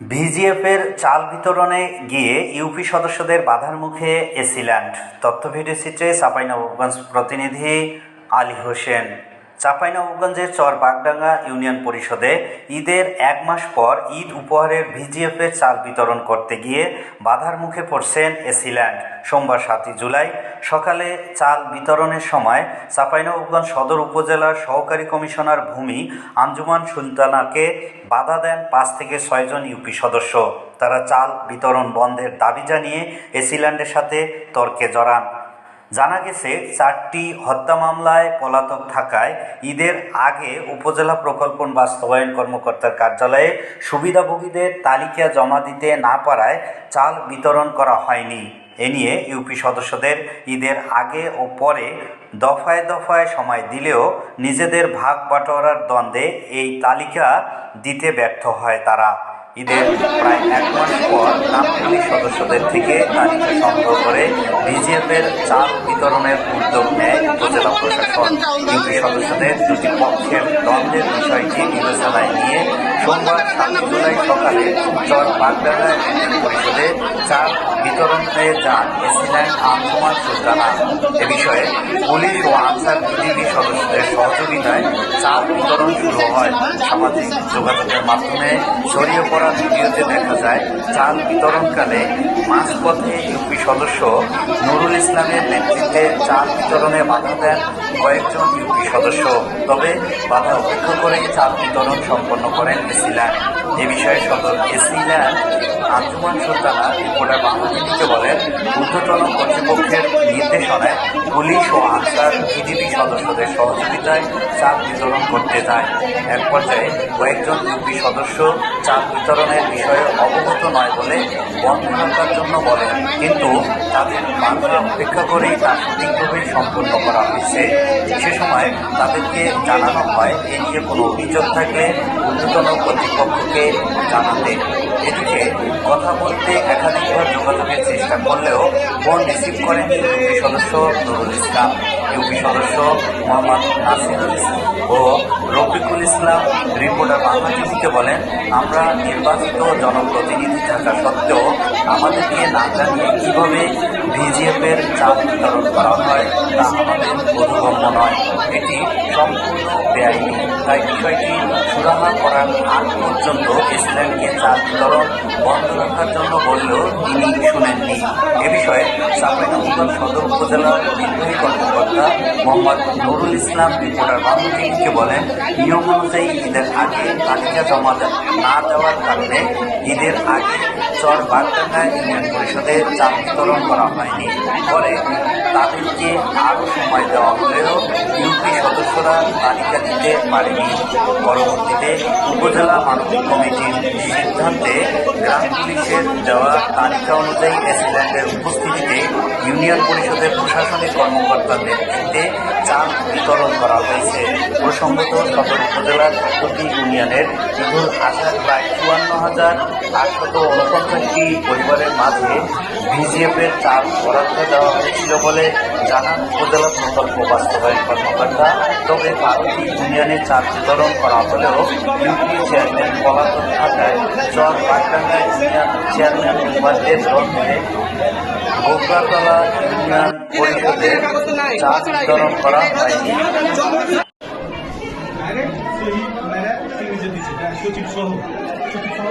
ভিজিএফের চাল বিতরণে গিয়ে ইউপি সদস্যদের বাধার মুখে এসিল্যান্ড তথ্য ভিডিও চিত্রে চাঁপাইনবাবগঞ্জ প্রতিনিধি আলী হোসেন। চাঁপাইনবাবগঞ্জের চর বাগডাঙ্গা ইউনিয়ন পরিষদে ঈদের এক মাস পর ঈদ উপহারের ভিজিএফের চাল বিতরণ করতে গিয়ে বাধার মুখে পড়ছেন এসিল্যান্ড। সোমবার সাতই জুলাই সকালে চাল বিতরণের সময় চাঁপাইনবাবগঞ্জ সদর উপজেলার সহকারী কমিশনার ভূমি আঞ্জুমান সুলতানাকে বাধা দেন পাঁচ থেকে ছয়জন ইউপি সদস্য। তারা চাল বিতরণ বন্ধের দাবি জানিয়ে এসিল্যান্ডের সাথে তর্কে জড়ান। জানা গেছে, চারটি হত্যা মামলায় পলাতক থাকায় ঈদের আগে উপজেলা প্রকল্পন বাস্তবায়ন কর্মকর্তার কার্যালয়ে সুবিধাভোগীদের তালিকা জমা দিতে না পারায় চাল বিতরণ করা হয়নি। এ নিয়ে ইউপি সদস্যদের ঈদের আগে ও পরে দফায় দফায় সময় দিলেও নিজেদের ভাগ বাটোয়ারার দ্বন্দ্বে এই তালিকা দিতে ব্যর্থ হয় তারা। ঈদের প্রায় এক মাস পর নামপুলিশ সদস্যদের থেকে তালিকা সংগ্রহ করে বিজিএফের চাল বিতরণের উদ্যোগ নেয় উপজেলা প্রশাসন। ইউপি সদস্যদের দুটি পক্ষের দ্বন্দ্বের বিষয়টি বিবেচনায় নিয়ে সোমবার সাত জুলাই সকালে চর ইউনিয়ন পরিষদে চাল বিতরণে যান এসিল্যান্ড আঞ্জুমান সুলতানা এ বিষয়ে পুলিশ ও আনসার বিজিবি সদস্যদের সহযোগিতায় চাল বিতরণ শুরু হয়। সামাজিক যোগাযোগের মাধ্যমে ছড়িয়ে পড়া ভিডিওতে দেখা যায় চাল বিতরণকালে মাঝপথে ইউপি সদস্য নুরুল ইসলামের নেতৃত্বে চাল বিতরণে বাধা দেন কয়েকজন ইউপি সদস্য। তবে বাধা উপেক্ষা করেই চাল বিতরণ সম্পন্ন করেন এসিল্যান্ড এ বিষয়ে সদর এসিল্যান্ড আঞ্জুমান সুলতানা রিপোর্টার বাংলাদেশকে বলেন, ঊর্ধ্বতন কর্তৃপক্ষের নির্দেশনায় পুলিশ ও আনসার বিজিবি সদস্যদের সহযোগিতায় চাল বিতরণ করতে যায় এক পর্যায়ে কয়েকজন ইউপি সদস্য চাল বিতরণের বিষয়ে অবগত নয় বলে বন্ধ রাখার জন্য বলেন, কিন্তু তাদের বাধা উপেক্ষা করেই তা সঠিকভাবে সম্পন্ন করা হয়েছে। সে সময় তাদেরকে জানানো হয়, এ নিয়ে কোনো অভিযোগ থাকলে ঊর্ধ্বতন কর্তৃপক্ষকে জানাতে। এদিকে কথা বলতে একাধিকবার যোগাযোগের চেষ্টা করলেও ফোন রিসিভ করেন, ইউপি সদস্য নুরুল ইসলাম, ইউপি সদস্য মোহাম্মদ নাসিরুল ইসলাম ও রফিকুল ইসলাম, রিপোর্টার বাংলাদেশকে বলেন, আমরা নির্বাচিত জনপ্রতিনিধি থাকা সত্ত্বেও আমাদেরকে না জানিয়ে কীভাবে ভিজিএফের চাপ বিতরণ করা হয়, তা আমাদের বোধগম্য নয়। এটি সম্পূর্ণ বেআইনি। তাই বিষয়টি সুরাহা করার আগ পর্যন্ত ইসলামকে চাল বিতরণ বন্ধ রাখার জন্য বললেও তিনি শুনেননি। এ বিষয়ে চাঁপাইনবাবগঞ্জ সদর উপজেলার নির্বাহী কর্মকর্তা মোহাম্মদ নুরুল ইসলাম রিপোর্টার বাংলাদেশকে বলেন, নিয়ম অনুযায়ী ঈদের আগে তালিকা জমা না দেওয়ার কারণে ঈদের আগে চর বাগডাঙ্গা ইউনিয়ন পরিষদে চাল বিতরণ করা হয়নি ফলে তাদেরকে আরও সময় দেওয়া হলেও ইউপি সদস্যরা তালিকা দিতে পারেনি। পরবর্তীতে উপজেলা মানবিক কমিটির সিদ্ধান্তে গ্রাম পুলিশের দেওয়া তালিকা অনুযায়ী এসিল্যান্ডের উপস্থিতিতে ইউনিয়ন পরিষদের প্রশাসনিক কর্মকর্তাদের নেতৃত্বে চাল বিতরণ করা হয়েছে। প্রসঙ্গত সদর উপজেলার প্রতি ইউনিয়নের ঈদুল আজহার প্রায় চুয়ান্ন হাজার আটশত উনপঞ্চাশটি পরিবারের মাঝে ভিজিএফের চাল বরাদ্দ দেওয়া হয়েছিল বলে জানান উপজেলা প্রকল্প বাস্তবায়ন কর্মকর্তা। তবে বারোটি ইউনিয়নে চাল বিতরণ করা হলেও ইউপি চেয়ারম্যান পলাতক থাকায় চর পাটডাঙ্গা ইউনিয়ন চেয়ারম্যান নির্বাচনের দ্বন্দ্বে গোবরাতলা ইউনিয়ন পরিষদে চাল বিতরণ করা হয়নি। সচিব সহ সচিব সহ